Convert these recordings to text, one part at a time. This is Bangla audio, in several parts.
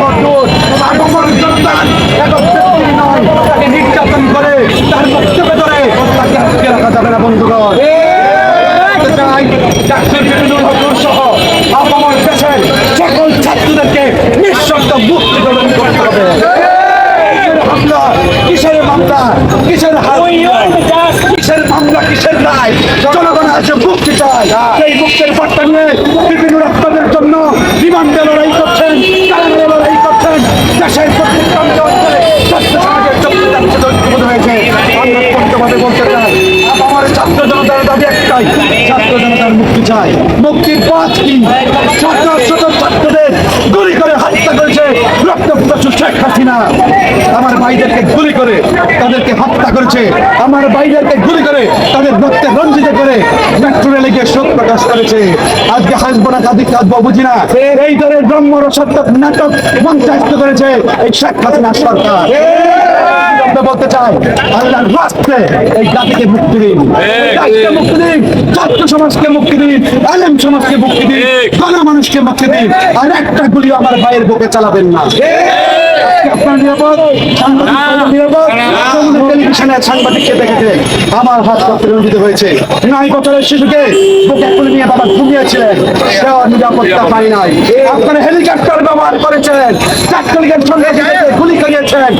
পরিবর্তন আগমন একক ব্যক্তি নয় তাকে নির্যাতন করে তার বক্তব্য ধরে তাকে আটকে রাখা যাবে না বন্ধুগণ। ডাক্তার বিপিনুল হক সহ আপামর দেশের সকল ছাত্রদেরকে নিঃশব্দ মুক্তি প্রদান করতে হবে। হামলা কিসের মামলা কিসের কিসের মামলা কিসের রায় জনগণ আছে মুক্তি চায়। এই মুক্তির বার্তা নিয়ে বিভিন্ন বলতে চাই আমার ছাত্র জনতার দাবি একটাই ছাত্র জনতার মুক্তি চাই মুক্তির পথ কি শত শত ছাত্রদের গুলি করে হত্যা করেছে রক্ত প্রচুর শেখ হাসিনা আমার ভাইদেরকে গুলি করে তাদেরকে হত্যা করেছে আমার ভাইদেরকে গুলি করে তাদের রক্তে রঞ্জিত করে মেট্রো রেলে গিয়ে শোক প্রকাশ করেছে আজকে হাসবো না কাঁদি কাঁদবো বুঝি না এই ধরনের ব্রহ্ম রসত্বক নাটক মঞ্চায়িত করেছে এই শেখ হাসিনা সরকার। আমরা বলতে চাই আল্লাহর রাস্তে এই জাতিকে মুক্তি দিন। জাতিকে মুক্তি দিন ছাত্র সমাজকে মুক্তি দিন আলেম সমাজকে মুক্তি দিন গণ মানুষকে মুক্তি দিন। আর একটা গুলি আমার ভাইয়ের বুকে চালাবেন না। আপনার নিরাপদ? সাংবাদিক নিরাপদ? যমুনা টেলিভিশনে সাংবাদিককে দেখেছে আমার হাত রক্তে হয়েছে। নয় বছরের শিশুকে বুকে তুলে নিয়ে বাবা ঘুমিয়েছিলেন। সেও নিরাপত্তা পাই নাই। আপনারা হেলিকপ্টার ব্যবহার করেছেন। গুলি করিয়েছেন।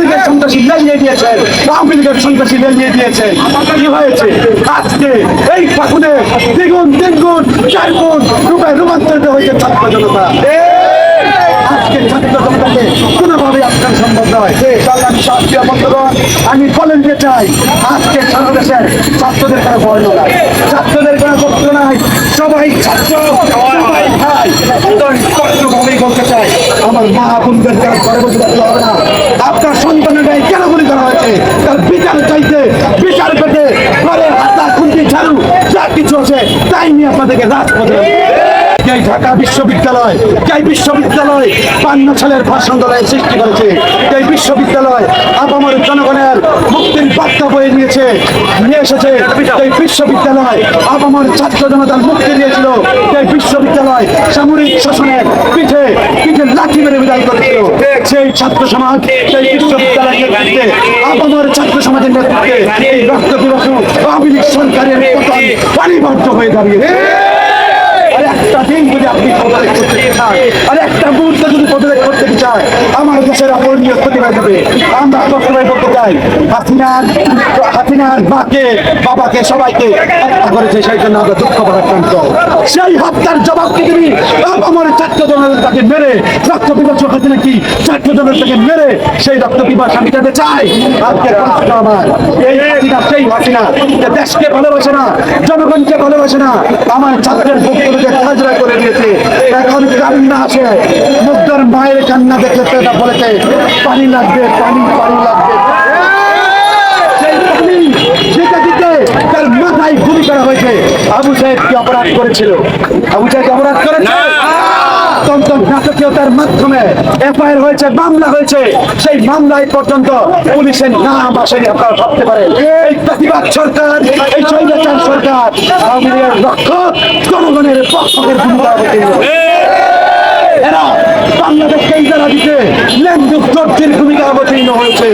যুবলীগের সন্ত্রাসী লেলিয়ে দিয়েছেন, আওয়ামী সন্ত্রাসী লেলিয়ে দিয়েছেন। কি হয়েছে? আজকে এই ফাগুনে দ্বিগুণ, তিনগুণ, চারগুণ রূপে রূপান্তরিত হয়েছে ছাত্র জনতা। আমি শাস্ত্রীয় বন্ধুগণ, আমি বলে দিতে চাই, আজকে সারা দেশের ছাত্রদের কোনো বর্ণ নাই ছাত্রদের কোনো গোত্র নাই। সবাই ছাত্র, সবাই ভাই। চাই, আমার মা বোনদের কাজ বলতে পারতে হবে না আপনার সন্তানের গায়ে কেন গুলি করা হয়েছে তার বিচার চাইতে বিচার পেতে ঘরে হাতা খুন্তি ঝাড়ু যা কিছু আছে আপনাদেরকে রাজপথে এই ঢাকা বিশ্ববিদ্যালয়, এই বিশ্ববিদ্যালয় পান্ন সালের ভাষণ দলের সৃষ্টি করেছে। এই বিশ্ববিদ্যালয় আপামর জনগণের মুক্তির বার্তা বয়ে নিয়েছে। নিয়ে এসেছে এই বিশ্ববিদ্যালয় আপামর ছাত্র জনতার মুক্তি দিয়েছিল এই বিশ্ববিদ্যালয় সামরিক শাসনের পিঠে পিঠে লাঠি মেরে বিদায় করেছিল। সেই ছাত্র সমাজ সেই বিশ্ববিদ্যালয়ের আপামর সমাজের নেতৃত্বে রক্ত দিবস আওয়ামী লীগ সরকারের পতন পানিবদ্ধ হয়ে দাঁড়িয়ে আর একটা দিন যদি আপনি আর একটা মুহূর্ত যদি পদত্যাগ করতে চান আমার দেশের যাবে আমরা বলতে চাই, হাসিনার হাসিনার মাকে, বাবাকে, সবাইকে হত্যা করেছে, সেই জন্য আমরা দুঃখ সেই হত্যার দিবি আমার মেরে, রক্ত পিপাসু হাসিনা কি ছাত্র জনতাকে মেরে সেই রক্ত চাই। আজকে আমার, এই হাসিনা, সেই হাসিনা দেশকে ভালোবাসে না, জনগণকে ভালোবাসে না, আমার ছাত্রের বক্তব্যকে হাজরা করে দিয়েছে। এখন কান্না আসে, মুগ্ধর মায়ের কান্না দেখে সেটা বলেছে পানি লাগবে পানি পানি লাগবে। সেই পানি দিতে দিতে তার মাথায় গুলি করা হয়েছে। আবু সাহেব কি অপরাধ করেছিল? আবু সাহেব অপরাধ করেছে? তন্তম নাটকীয়তার মাধ্যমে এফআইআর হয়েছে মামলা হয়েছে। সেই মামলায় পর্যন্ত পুলিশের নাম আসেনি আপনারা ভাবতে পারেন। এই প্রতিবাদ সরকার এই সরকার আওয়ামী লীগের রক্ষক জনগণের পক্ষের ভূমিকা এরা বাংলাদেশকে ইজারা দিতে লেনদুক চর্চির ভূমিকা অবতীর্ণ হয়েছে।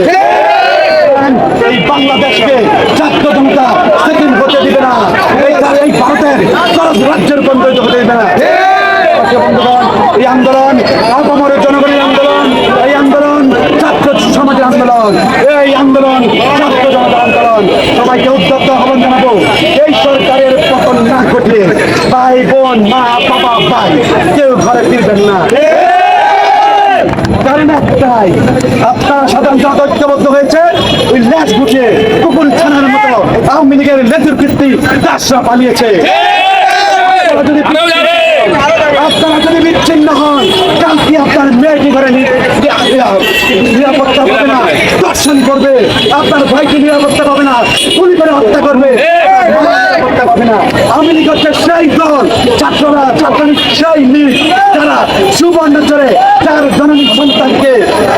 এই বাংলাদেশকে ছাত্র জনতা সেদিন হতে দিবে না। এই এই ভারতের ভারত রাজ্যের বন্ধ হতে দিবে না। এই আন্দোলন আপামরের জনগণের আন্দোলন, এই আন্দোলন ছাত্র সমাজের আন্দোলন, এই আন্দোলন ছাত্র জনতার আন্দোলন। সবাইকে উদ্যত আহ্বান জানাব এই সরকারের পতন না ঘটলে ভাই বোন মা বাবা ভাই কেউ ঘরে ফিরবেন না। কারণ একটাই আপনারা সাধারণ জনতা ঐক্যবদ্ধ হয়েছে ওই ল্যাস গুছিয়ে কুকুর ছানার মতো আওয়ামী লীগের নেতৃত্বে দাসরা পালিয়েছে। আপনারা যদি বিচ্ছিন্ন হন কালকে আপনার মেয়েটি ঘরে নিরাপত্তা পাবে না দর্শন করবে। আপনার ভাইকে নিরাপত্তা পাবে না গুলি করে হত্যা করবে। নিরাপত্তা পাবে না আমি হচ্ছে সেই দল, ছাত্ররা ছাত্রলীগ সেই লীগ যারা সুবর্ণচরে তার জননী সন্তানকে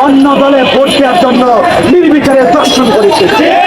অন্য দলে ভোট দেওয়ার জন্য নির্বিচারে দর্শন করেছে।